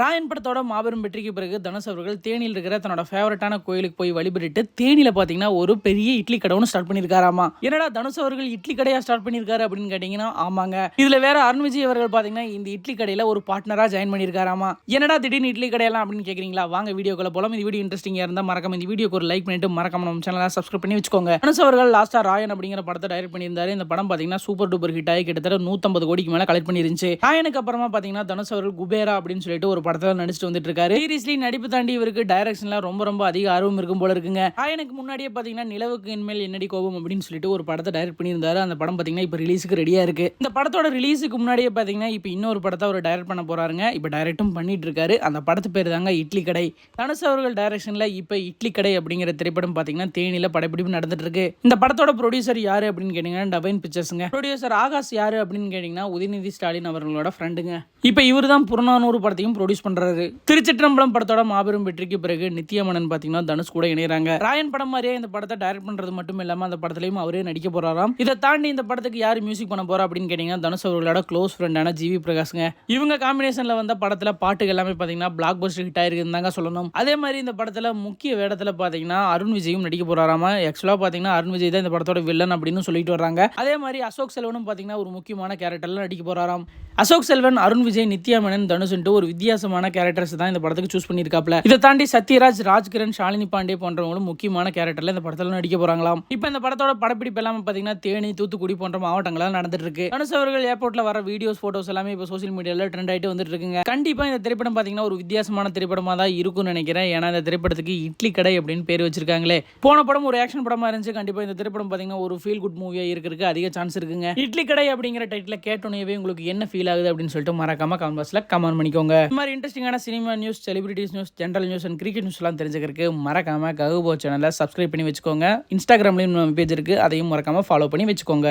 ராயன் படத்தோட மாபெரும் வெற்றிக்கு பிறகு தனுஷ் அவர்கள் தேனியில் இருக்கிற தன்னோட ஃபேவரட்டான கோயிலுக்கு போய் வழிபட்டுட்டு தேனியில பாத்தீங்கன்னா ஒரு பெரிய இட்லி கடை ஒன்று ஸ்டார்ட் பண்ணியிருக்காராமா. என்னடா தனுஷ் அவர்கள் இட்லி கடையா ஸ்டார்ட் பண்ணியிருக்காரு அப்படின்னு கேட்டீங்கன்னா ஆமாங்க. இதுல வேற அருண் விஜய் அவர்கள் பாத்தீங்கன்னா இந்த இட்லி கடையில ஒரு பார்ட்னரா ஜாயின் பண்ணியிருக்காராமா. என்னடா திடீர்னு இட்லி கடையெல்லாம் அப்படின்னு கேக்குறீங்களா? வாங்க வீடியோக்குள்ள போலாம். இந்த வீடியோ இன்ட்ரெஸ்டிங்கா இருந்தா மறக்காம இந்த வீடியோக்கு ஒரு லைக் பண்ணிட்டு மறக்காம நம்ம சேனலை சப்ஸ்கிரைப் பண்ணி வச்சுக்கோங்க. தனுஷ் அவர்கள் லாஸ்டா ராயன் அப்படிங்கிற படத்தை டைரக்ட் பண்ணியிருந்தாரு. இந்த படம் பாத்தீங்கன்னா சூப்பர் டூப்பர் ஹிட் ஆகி கிட்டத்தட்ட நூத்தம்பது கோடிக்கு மேல கலெக்ட் பண்ணிருந்துச்சு. ராயனுக்கு அப்புறமா பாத்தீங்கன்னா தனுஷ் அவர்கள் குபேரா அப்படின்னு சொல்லிட்டு ஒரு படத்தில் நடிச்சுட்டு வந்துட்டு இருக்காரு சீரியஸ்லி நடிப்பு தாண்டி இவருக்கு டைரக்ஷன்ல ரொம்ப ரொம்ப அதிக ஆர்வம் இருக்கும் போல இருக்குங்க. எனக்கு முன்னாடியே பாத்தீங்கன்னா நிலவுக்கு இனிமேல் என்னடி கோபம் அப்படின்னு சொல்லிட்டு ஒரு படத்தை டைரக்ட் பண்ணியிருந்தாரு. அந்த படம் பாத்தீங்கன்னா இப்போ ரிலீஸுக்கு ரெடியா இருக்கு. இந்த படத்தோட ரிலீஸுக்கு முன்னாடியே பாத்தீங்கன்னா இப்போ இன்னொரு படத்தை அவர் டைரக்ட் பண்ண போறாருங்க. இப்போ டைரக்டும் பண்ணிட்டு இருக்காரு அந்த படத்து பேர் தாங்க இட்லி கடை. தனுஷ் அவர்கள் டைரக்ஷன்ல இப்போ இட்லி கடை அப்படிங்கிற திரைப்படம் பாத்தீங்கன்னா தேனியில படப்பிடிப்பு நடந்துட்டு இருக்கு இந்த படத்தோட ப்ரொடியூசர் யாரு அப்படின்னு கேட்டீங்கன்னா டபைன் பிக்சர்ஸ்ங்க ப்ரொடியூசர் ஆகாஷ் யாரு அப்படின்னு கேட்டீங்கன்னா உதயநிதி ஸ்டாலின் அவர்களோட ஃப்ரெண்டுங்க இப்போ இவர் தான் புறநானூறு படத்தையும் ப்ரொடியூஸ் பண்றாரு. திருச்சிற்றம்பலம் படத்தோட மாபெரும் வெற்றிக்கு பிறகு நித்யமனன் பாத்தீங்கன்னா தனுஷ் கூட இணையறாங்க. ராயன் படம் மாதிரியே இந்த படத்தை டைரக்ட் பண்றது மட்டும் இல்லாம அந்த படத்திலையும் அவரே நடிக்க போறாராம். இதை தாண்டி இந்த படத்துக்கு யார் மியூசிக் பண்ண போறா அப்படின்னு கேட்டீங்கன்னா தனுஷ் அவர்களோட க்ளோஸ் ஃப்ரெண்டான ஜிவி பிரகாஷ்ங்க. இவங்க காம்பினேஷன்ல வந்த படத்துல பாட்டுகள் எல்லாமே பாத்தீங்கன்னா பிளாக் பஸ்டர் ஹிட் ஆயிருக்குன்னு தாங்க சொல்லணும். அதே மாதிரி இந்த படத்துல முக்கிய வேடத்துல பாத்தீங்கன்னா அருண் விஜயும் நடிக்க போறாராமா? ஆக்சுவலா பாத்தீங்கன்னா அருண் விஜய் தான் இந்த படத்தோட வில்லன் அப்படின்னு சொல்லிட்டு வர்றாங்க. அதே மாதிரி அசோக் செல்வனும் பாத்தீங்கன்னா ஒரு முக்கியமான கேரக்டர்ல நடிக்க போறாராம். அசோக் செல்வன் அருண் விஜய் நித்யா மேனன் தனுஷ்ன்ட்டு ஒரு வித்தியாசமான கேரக்டர்ஸ் தான் இந்த படத்துக்கு சூஸ் பண்ணியிருக்காப்ல இதை தாண்டி சத்யராஜ் ராஜ்கிரண் ஷாலினி பாண்டே போன்றவங்களும் முக்கியமான கேரக்டர்ல இந்த படத்துல நடிக்க போறாங்களாம். இப்போ இந்த படத்தோட படப்பிடிப்பு எல்லாமே பாத்தீங்கன்னா தேனி தூத்துக்குடி போன்ற மாவட்டங்களா நடந்துட்டு இருக்கு தனுஷ் அவர்கள் ஏர்போர்ட்ல வர வீடியோஸ் போட்டோஸ் எல்லாமே இப்போ சோசியல் மீடியால ட்ரெண்ட் ஆயிட்டு வந்துட்டு இருக்குங்க கண்டிப்பா இந்த திரைப்படம் பாத்தீங்கன்னா ஒரு வித்தியாசமான திரைப்படமா தான் இருக்கும்னு நினைக்கிறேன். ஏன்னா இந்த திரைப்படத்துக்கு இட்லி கடை அப்படின்னு பேர் வச்சிருக்காங்களே. போன படம் ஒரு ஆக்ஷன் படமா இருந்துச்சு. கண்டிப்பா இந்த திரைப்படம் பாத்தீங்கன்னா ஒரு ஃபீல் குட் மூவியா இருக்கிறதுக்கு அதிக சான்ஸ் இருக்குங்க. இட்லி கடை அப்படிங்கிற டைட்டில் கேட்டோன்னே உங்களுக்கு என்ன ஃபீல் ஆகுது அப்படின்னு சொல்லிட்டு மறக்காம கமெண்ட் பாக்ஸ்ல கமெண்ட் பண்ணிக்கோங்க. மாதிரி இன்ட்ரெஸ்டிங்கான cinema news celebrities news general news and cricket news எல்லாம் தெரிஞ்சுக்கிறதுக்கு மறக்காம ககுபோ சேனலை சப்ஸ்கிரைப் பண்ணி வச்சுக்கோங்க. இன்ஸ்டாகிராம்லயும் பேஜ் இருக்குது அதையும் மறக்காமல் ஃபாலோ பண்ணி வச்சுக்கோங்க.